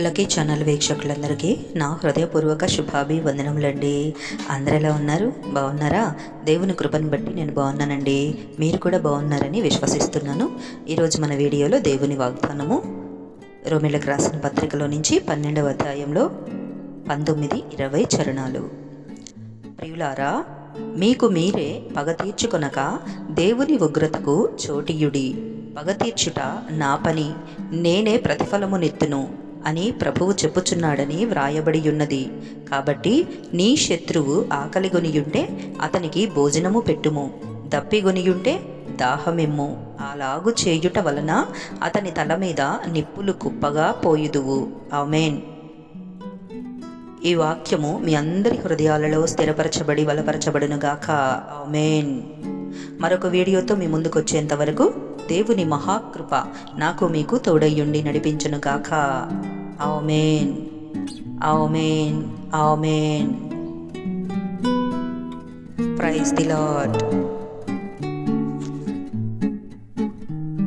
Lucky channel వీక్షకులందరికీ నా హృదయపూర్వక శుభాభివందనములండి. అందరు ఎలా ఉన్నారు? బాగున్నారా? దేవుని కృపను బట్టి నేను బాగున్నానండి. మీరు కూడా బాగున్నారని విశ్వసిస్తున్నాను. ఈరోజు మన వీడియోలో దేవుని వాగ్దానము రోమిలకు రాసిన పత్రికలో నుంచి పన్నెండవ అధ్యాయంలో పంతొమ్మిది ఇరవై చరణాలు. ప్రియులారా మీకు మీరే పగ తీర్చుకొనక దేవుని ఉగ్రతకు చోటియుడి. పగ తీర్చుట నా పని. నేనే ప్రతిఫలమునెత్తును. అని ప్రభువు చెప్పుచున్నాడని వ్రాయబడి ఉన్నది కాబట్టి నీ శత్రువు ఆకలిగొనియుంటే అతనికి భోజనము పెట్టుము. దప్పిగొనియుంటే దాహమెమ్ము. అలాగు చేయుట వలన అతని తల మీద నిప్పులు కుప్పగా పోయుదువు. ఆమెన్. ఈ వాక్యము మీ అందరి హృదయాలలో స్థిరపరచబడి బలపరచబడునుగాక. ఆమెన్. మరొక వీడియోతో మీ ముందుకు వచ్చేంత వరకు దేవుని మహాకృప నాకు మీకు తోడయ్యుండి నడిపించునుగాక. Amen amen amen praise the Lord